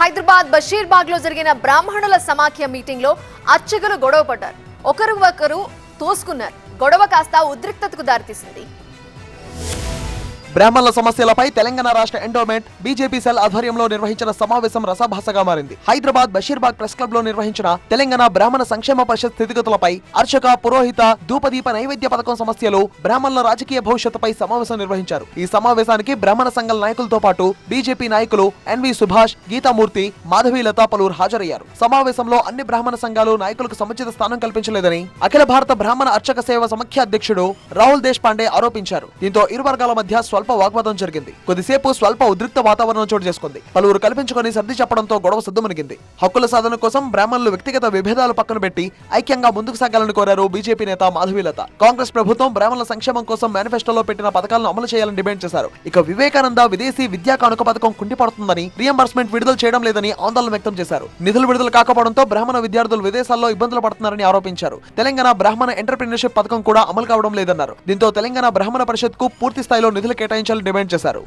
హైదరాబాద్ బషీర్బాగ్లో జరిగిన బ్రాహ్మణుల సమాఖ్య మీటింగ్లో అర్చకులు గొడవ పడ్డారు ఒకరు ఒకరు తోసుకున్నారు. గొడవ కాస్త ఉద్రిక్తతకు దారితీసింది. బ్రాహ్మణుల సమస్యలపై తెలంగాణ రాష్ట్ర ఎండోమెంట్ బీజేపీ సెల్ ఆధ్వర్యంలో నిర్వహించిన సమావేశం రసభాసగా మారింది. హైదరాబాద్ బషీర్బాగ్ ప్రెస్ క్లబ్లో నిర్వహించిన తెలంగాణ బ్రాహ్మణ సంక్షేమ పరిషత్ స్థితిగతులపై అర్చక పురోహిత ధూపదీప నైవేద్య పథకం సమస్యలు బ్రాహ్మణుల రాజకీయ భవిష్యత్తుపై సమావేశం నిర్వహించారు. ఈ సమావేశానికి బ్రాహ్మణ సంఘాల నాయకులతో పాటు బీజేపీ నాయకులు ఎన్వి సుభాష్ గీతామూర్తి మాధవీలత పలువురు హాజరయ్యారు. సమావేశంలో అన్ని బ్రాహ్మణ సంఘాలు నాయకులకు సముచిత స్థానం కల్పించలేదని అఖిల భారత బ్రాహ్మణ అర్చక సేవ సమాఖ్య అధ్యక్షుడు రాహుల్ దేశ్ పాండే ఆరోపించారు. దీంతో ఇరు వర్గాల మధ్య స్వల్ప వాగ్వాదం జరిగింది. కొద్దిసేపు స్వల్ప ఉద్రిక్త వాతావరణం చోటు చేసుకుంది. పలువురు కల్పించుకొని సర్ది చెప్పడంతో గొడవ సిద్ధమనిగింది హక్కుల సాధన కోసం బ్రాహ్మణులు వ్యక్తిగత విభేదాలు పక్కన పెట్టి ఐక్యంగా ముందుకు సాగాలని కోరారు బీజేపీ నేత మాధవీలత కాంగ్రెస్ ప్రభుత్వం బ్రాహ్మణుల సంక్షేమం కోసం మేనిఫెస్టోలో పెట్టిన పథకాలను అమలు చేయాలని డిమాండ్ చేశారు. ఇక వివేకానంద విదేశీ విద్యా కానుక పథకం కుంటిపడుతుందని రియంబర్స్మెంట్ విడుదల చేయడం లేదని ఆందోళన వ్యక్తం చేశారు. నిధులు విడుదల కాకపోవడంతో బ్రాహ్మణ విద్యార్థులు విదేశాల్లో ఇబ్బందులు పడుతున్నారని ఆరోపించారు. తెలంగాణ బ్రాహ్మణ ఎంటర్ప్రినర్షిప్ పథకం కూడా అమలు కావడం లేదన్నారు. దీంతో తెలంగాణ బ్రాహ్మణ పరిషత్కు పూర్తి స్థాయిలో నిధులు కేటాయించాలని డిమాండ్ చేశారు.